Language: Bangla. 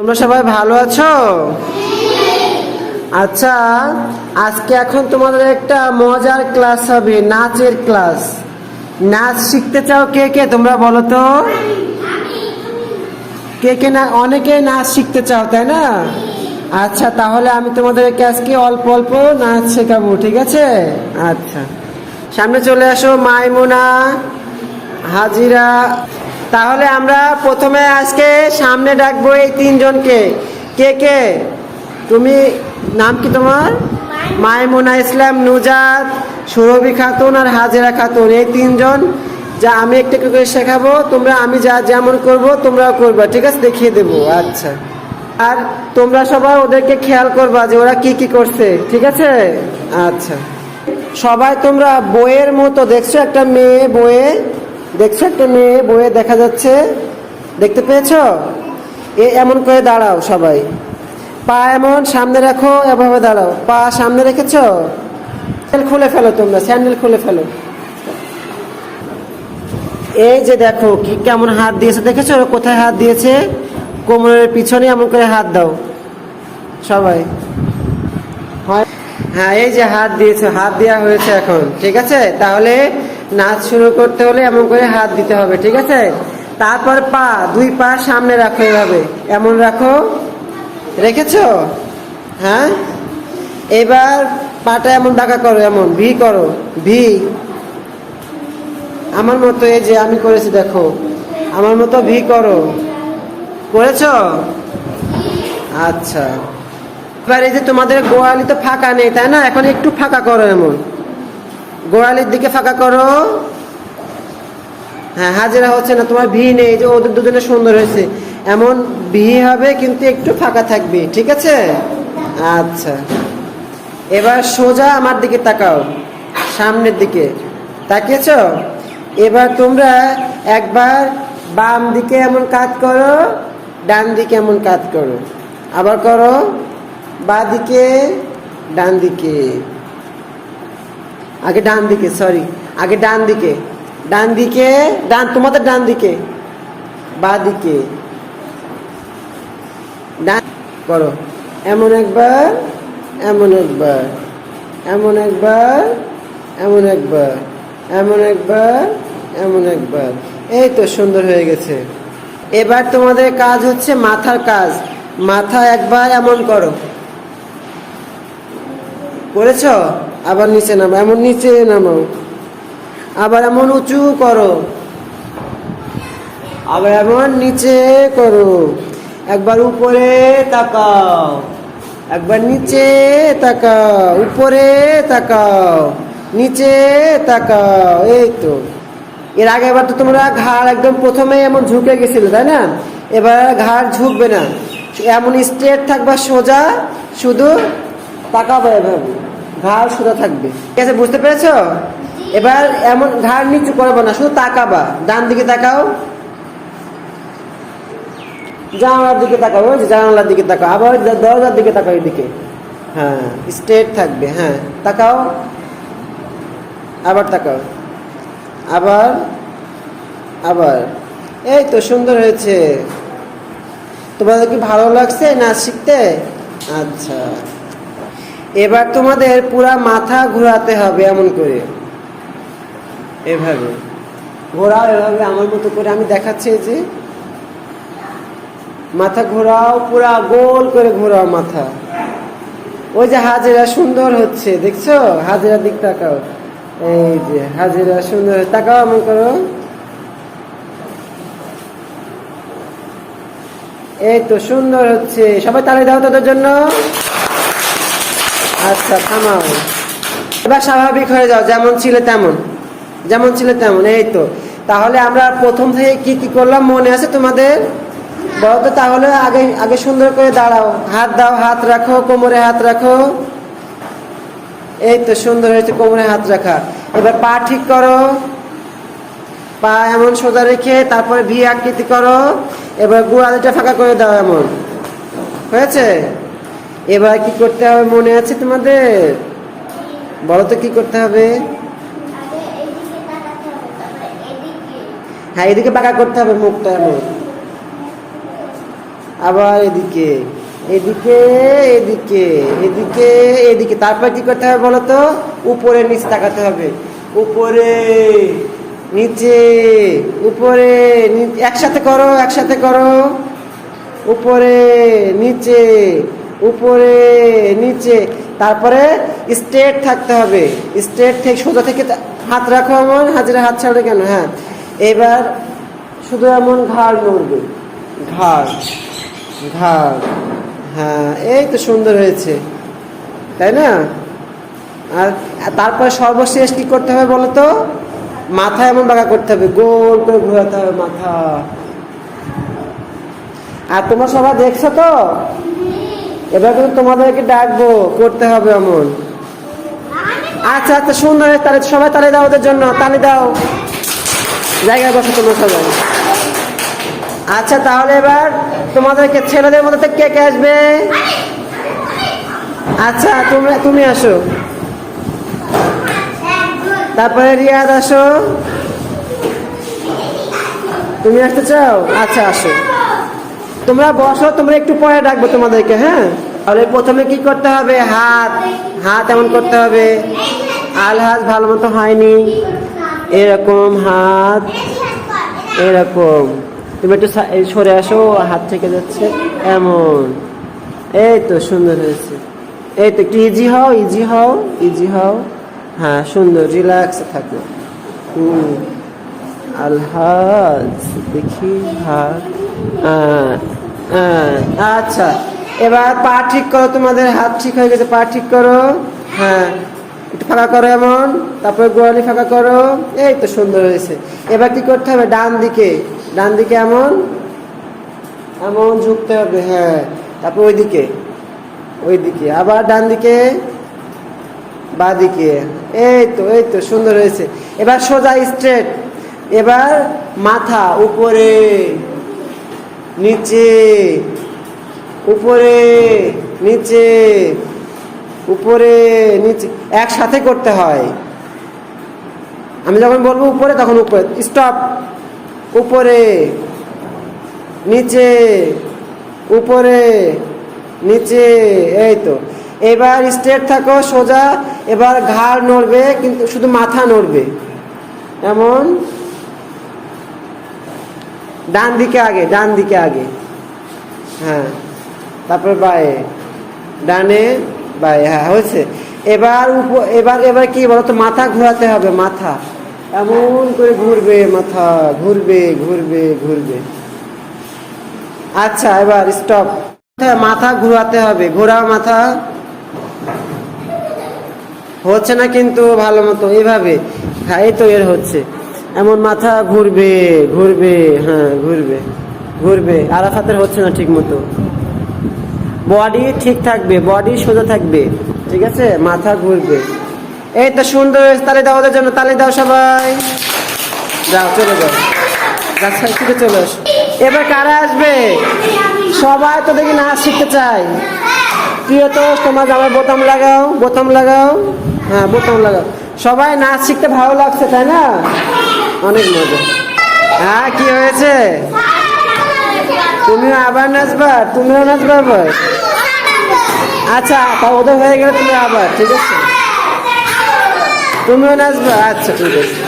তোমরা সবাই ভালো আছো? আচ্ছা আজকে এখন তোমাদের একটা মজার ক্লাস হবে, নাচের ক্লাস। নাচ শিখতে চাও কে কে তোমরা বলো তো? কে কে না, অনেকে নাচ শিখতে চাও, তাই না? আচ্ছা তাহলে আমি তোমাদেরকে আজকে অল্প অল্প নাচ শেখাবো, ঠিক আছে? আচ্ছা। সামনে চলে আসো, মাইমুনা হাজিরা তাহলে আমরা প্রথমে আজকে সামনে ডাকবো এই তিনজনকে। কে কে? তুমি নাম কি তোমার? মাইমুনা। ইসলাম নুজাত সুরভি খাতুন আর হাজিরা খাতুন। এই তিনজন যা আমি একটু একটু করে শেখাবো তোমরা আমি যা যেমন করব তোমরাও করবে ঠিক আছে? দেখিয়ে দেবো। আচ্ছা। আর তোমরা সবাই ওদেরকে খেয়াল করবা যে ওরা কি কি করছে ঠিক আছে? আচ্ছা। সবাই তোমরা বইয়ের মতো দেখছ একটা মেয়ে বইয়ে দেখছ? একটা মেয়ে বইয়ে দেখা যাচ্ছে। দেখতে পেয়েছ? এ এমন করে দাঁড়াও সবাই। পা এমন সামনে রাখো, এভাবে দাঁড়াও। পা সামনে রেখেছো? স্যান্ডেল খুলে ফেলো তোমরা, স্যান্ডেল খুলে ফেলো। এই যে দেখো, কি কেমন হাত দিয়েছে দেখেছ? কোথায় হাত দিয়েছে? কোমরের পিছনে এমন করে হাত দাও। সবাই। হ্যাঁ এই যে হাত দিয়েছে, হাত দেওয়া হয়েছে এখন, ঠিক আছে? তাহলে নাচ শুরু করতে হলে এমন করে হাত দিতে হবে, ঠিক আছে? তারপর পা, দুই পা সামনে রাখো এভাবে। এমন রাখো। রেখেছো? হ্যাঁ? এবার পাটা এমন বাঁকা করো, এমন, ভি করো, ভি। আমার মতো এই যে আমি করেছি, দেখো। আমার মতো ভি করো। করেছ? আচ্ছা। এবার এই যে তোমাদের গোয়ালি তো ফাঁকা নেই, তাই না? এখন একটু ফাঁকা করো এমন। গোয়ালির দিকে ফাঁকা করো। হ্যাঁ হাজিরা হচ্ছে না, তোমার ভি নেই যে ওদের দুজনে সুন্দর হয়েছে। এমন ভি হবে কিন্তু একটু ফাঁকা থাকবে, ঠিক আছে? আচ্ছা। এবার সোজা আমার দিকে তাকাও, সামনের দিকে। তাকিয়েছ? এবার তোমরা একবার বাম দিকে এমন কাজ করো, ডান দিকে এমন কাজ করো। আবার করো, বা দিকে, ডান দিকে। আগে ডান দিকে সরি আগে ডান দিকে। ডান দিকে, ডান, তোমাদের ডান দিকে। বা দিকে। ডান, করো। এমন একবার এমন একবার এমন একবার এমন একবার এমন একবার এমন একবার। এই তো সুন্দর হয়ে গেছে। এবার তোমাদের কাজ হচ্ছে মাথার কাজ। মাথা একবার এমন করো। করেছ? আবার নিচে নামো, এমন নিচে নামো। আবার এমন উঁচু করো। আবার এমন নিচে করো। একবার উপরে তাকাও। একবার নিচে তাকাও। উপরে তাকাও। নিচে তাকাও। এই তো। এর আগে এবার তো তোমরা ঘাড় একদম প্রথমে এমন ঝুঁকে গেছিল, তাই না? এবার ঘাড় ঝুঁকবে না। এমন স্ট্রেট থাকবা সোজা, শুধু তাকাবো এভাবে ঘাড় সোজা থাকবে। ঠিক আছে, বুঝতে পেরেছ? এবার এমন ঘাড় নিচু করব না, শুধু তাকাবা। ডান দিকে তাকাও। জানালার দিকে তাকাও জানালার দিকে তাকাও। আবার দরজার দিকে তাকাও এদিকে। হ্যাঁ স্ট্রেট থাকবে হ্যাঁ তাকাও। আবার তাকাও। আবার আবার। এই তো সুন্দর হয়েছে। তোমাদের কি ভালো লাগছে নাচ শিখতে? আচ্ছা। এবার তোমাদের পুরা মাথা ঘোরাতে হবে এমন করে। এভাবে। ঘোরাও এভাবে আমার মতো করে আমি দেখাচ্ছি যে মাথা ঘোরাও, পুরা গোল করে ঘোরাও মাথা। ওই যে হাজিরা সুন্দর হচ্ছে, দেখছ? হাজিরা দিক তাকাও। এই যে হাজিরা সুন্দর তাকাও এমন করো। এই তো সুন্দর হচ্ছে। সবাই তালে দাও তাদের জন্য। আচ্ছা থামাও। এবার স্বাভাবিক হয়ে যাও, যেমন ছিল তেমন। যেমন ছিল তেমন, এই তো। তাহলে আমরা প্রথম থেকে কি কি করলাম মনে আছে তোমাদের? বলো তো তাহলে আগে আগে সুন্দর করে দাঁড়াও। হাত দাও, হাত রাখো, কোমরে হাত রাখো। এই তো সুন্দর হয়েছে কোমরে হাত রাখা। এবার পা ঠিক করো। পা এমন সোজা রেখে তারপরে ভি আকৃতি করো। এবার গোড়ালিটা ফাঁকা করে দাও এমন। হয়েছে? এবার কি করতে হবে? মনে আছে তোমাদের? বলো তো কি করতে হবে? হ্যাঁ এদিকে পাকা করতে হবে মুখটা এমন। আবার এদিকে এদিকে এদিকে এদিকে এদিকে। তারপর কি করতে হবে বলো তো? উপরে নিচে তাকাতে হবে। উপরে নিচে উপরে একসাথে করো একসাথে করো। উপরে নিচে উপরে, নিচে। তারপরে স্ট্রেট থাকতে হবে। স্ট্রেট থেকে সোজা থেকে হাত রাখো এমন হাজিরা হাত ছাড়বে কেন? হ্যাঁ। এবার শুধু এমন ঘাড় নড়বে। ঘাড় ঘাড়। হ্যাঁ এই তো সুন্দর হয়েছে। তাই না? আর তারপরে সর্বশেষ কি করতে হবে বলো তো? মাথা এমন বাঁকা করতে হবে। গোল করে ঘোরাতে হবে মাথা। আর তোমরা সবাই দেখছ তো? এবার কিন্তু তোমাদেরকে ডাকবো করতে হবে এমন। আচ্ছা আচ্ছা সুন্দর তাহলে সবাই তালে দাও ওদের জন্য, তালে দাও। জায়গায় বসো তোমরা সবাই। আচ্ছা তাহলে এবার তোমাদেরকে ছেলেদের মধ্যে কে কে আসবে? আচ্ছা তুমি তুমি আসো। তারপরে রিয়াদ আসো। তুমি আসতে চাও? আচ্ছা আসো। তোমরা বসো, তোমরা একটু পরে ডাকবো তোমাদেরকে হ্যাঁ? তাহলে প্রথমে কি করতে হবে? হাত হাত এমন করতে হবে। আলহাজ ভালো মতো হয়নি। এরকম হাত, এরকম। তুমি একটু সরে আসো, হাত থেকে যাচ্ছে। এমন। এই তো সুন্দর হয়েছে। এই তো একটু ইজি হও ইজি হও ইজি হও। হ্যাঁ সুন্দর রিল্যাক্স থাকো। হুম। আলহাজ, দেখি, হাত। আহ, আচ্ছা এবার পা ঠিক করো তোমাদের হাত ঠিক হয়ে গেছে পা ঠিক করো। হ্যাঁ। একটু ফাঁকা করো এমন তারপরে গোয়ালি ফাঁকা করো। এই তো সুন্দর হয়েছে। এবার কি করতে হবে? ডান দিকে ডান দিকে এমন এমন ঝুঁকতে হবে হ্যাঁ। তারপর ওইদিকে ওইদিকে আবার ডান দিকে বাদিকে এই তো এই তো সুন্দর হয়েছে। এবার সোজা স্ট্রেট এবার মাথা উপরে। নিচে, উপরে নিচে উপরে, নিচে, একসাথে করতে হয়। আমি যখন বলব উপরে, তখন উপরে স্টপ উপরে, নিচে উপরে, নিচে, এই তো। এবার স্ট্রেট থাকো, সোজা, এবার ঘাড় নড়বে, কিন্তু শুধু মাথা নড়বে। এমন ডান দিকে আগে, ডান দিকে আগে। হ্যাঁ তারপর বায়ে। ডানে, বায়ে হ্যাঁ হয়েছে। এবার এবার এবার কি বলতো, মাথা ঘোরাতে হবে, মাথা। এমন করে ঘুরবে, মাথা ঘুরবে ঘুরবে ঘুরবে। আচ্ছা এবার স্টপ মাথা ঘোরাতে হবে, ঘোরা মাথা। হচ্ছে না কিন্তু ভালো মতো এইভাবে হ্যাঁ এই তো এর হচ্ছে। এমন মাথা ঘুরবে ঘুরবে হ্যাঁ ঘুরবে ঘুরবে। আরাফাতের হচ্ছে না ঠিক মতো বডি ঠিক থাকবে বডি সোজা থাকবে, ঠিক আছে? মাথা ঘুরবে। এই তো সুন্দর, তালি দাও ওদের জন্য, তালি দাও সবাই। যাও, চলে যাও। থেকে চলে আসো। এবার কারা আসবে? সবাই তো দেখি নাচ শিখতে চাই প্রিয় তো তোমার জামায় বোতাম লাগাও বোতাম লাগাও। হ্যাঁ বোতাম লাগাও। সবাই নাচ শিখতে ভালো লাগছে, তাই না? অনেক মজা। হ্যাঁ কি হয়েছে? তুমিও আবার নাচবা? তুমিও নাচবা আবার? আচ্ছা ওদের হয়ে গেলে তুমি আবার, ঠিক আছে? তুমিও নাচবা? আচ্ছা ঠিক আছে।